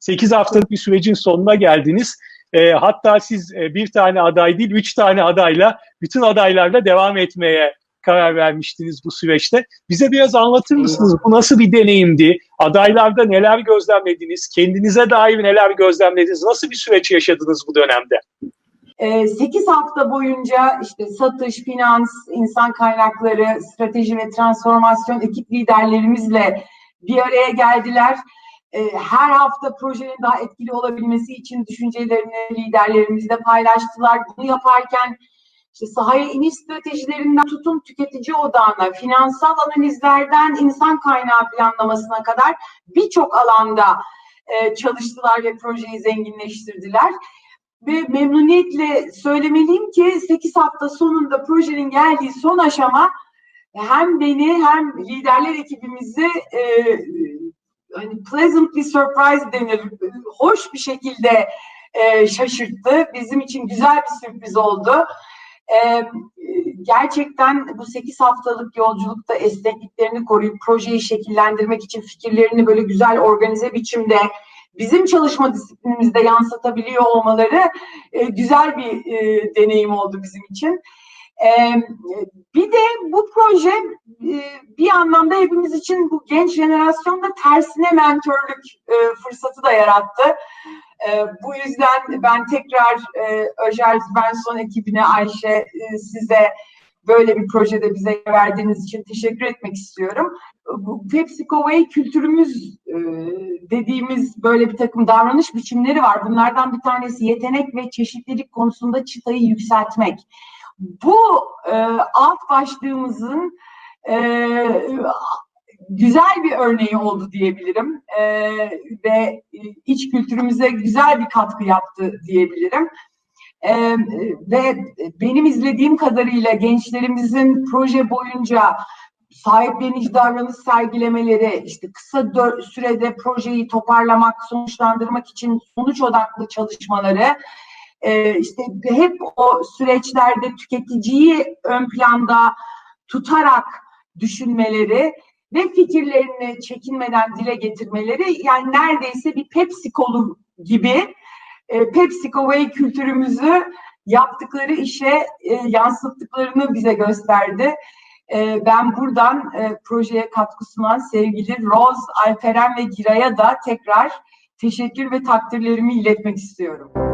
8 haftalık bir sürecin sonuna geldiniz. E, hatta siz e, bir tane aday değil, üç tane adayla, bütün adaylarla devam etmeye karar vermiştiniz bu süreçte. Bize biraz anlatır mısınız? Bu nasıl bir deneyimdi? Adaylarda neler gözlemlediniz? Kendinize dair neler gözlemlediniz? Nasıl bir süreç yaşadınız bu dönemde? 8 hafta boyunca işte satış, finans, insan kaynakları, strateji ve transformasyon ekip liderlerimizle bir araya geldiler. Her hafta projenin daha etkili olabilmesi için düşüncelerini liderlerimizle paylaştılar. Bunu yaparken işte sahaya iniş stratejilerinden tutun tüketici odağına, finansal analizlerden insan kaynağı planlamasına kadar birçok alanda çalıştılar ve projeyi zenginleştirdiler. Ve memnuniyetle söylemeliyim ki 8 hafta sonunda projenin geldiği son aşama hem beni hem liderler ekibimizi e, hani pleasantly surprised denir, hoş bir şekilde e, şaşırttı. Bizim için güzel bir sürpriz oldu. E, gerçekten bu 8 haftalık yolculukta esnekliklerini koruyup projeyi şekillendirmek için fikirlerini böyle güzel organize biçimde bizim çalışma disiplinimizde yansıtabiliyor olmaları e, güzel bir e, deneyim oldu bizim için. E, bir de bu proje e, bir anlamda hepimiz için bu genç jenerasyonda tersine mentörlük e, fırsatı da yarattı. E, bu yüzden ben tekrar e, Öjel Benson ekibine, Ayşe size böyle bir projede bize verdiğiniz için teşekkür etmek istiyorum. Bu PepsiCo Way kültürümüz dediğimiz böyle bir takım davranış biçimleri var. Bunlardan bir tanesi yetenek ve çeşitlilik konusunda çıtayı yükseltmek. Bu e, alt başlığımızın e, güzel bir örneği oldu diyebilirim e, ve iç kültürümüze güzel bir katkı yaptı diyebilirim. Ee, ve benim izlediğim kadarıyla gençlerimizin proje boyunca sahiplenici davranış sergilemeleri, işte kısa sürede projeyi toparlamak, sonuçlandırmak için sonuç odaklı çalışmaları, e, işte hep o süreçlerde tüketiciyi ön planda tutarak düşünmeleri ve fikirlerini çekinmeden dile getirmeleri yani neredeyse bir Pepsi kolu gibi e, PepsiCo Way kültürümüzü yaptıkları işe e, yansıttıklarını bize gösterdi. E, ben buradan e, projeye katkı sunan sevgili Rose, Alperen ve Giray'a da tekrar teşekkür ve takdirlerimi iletmek istiyorum.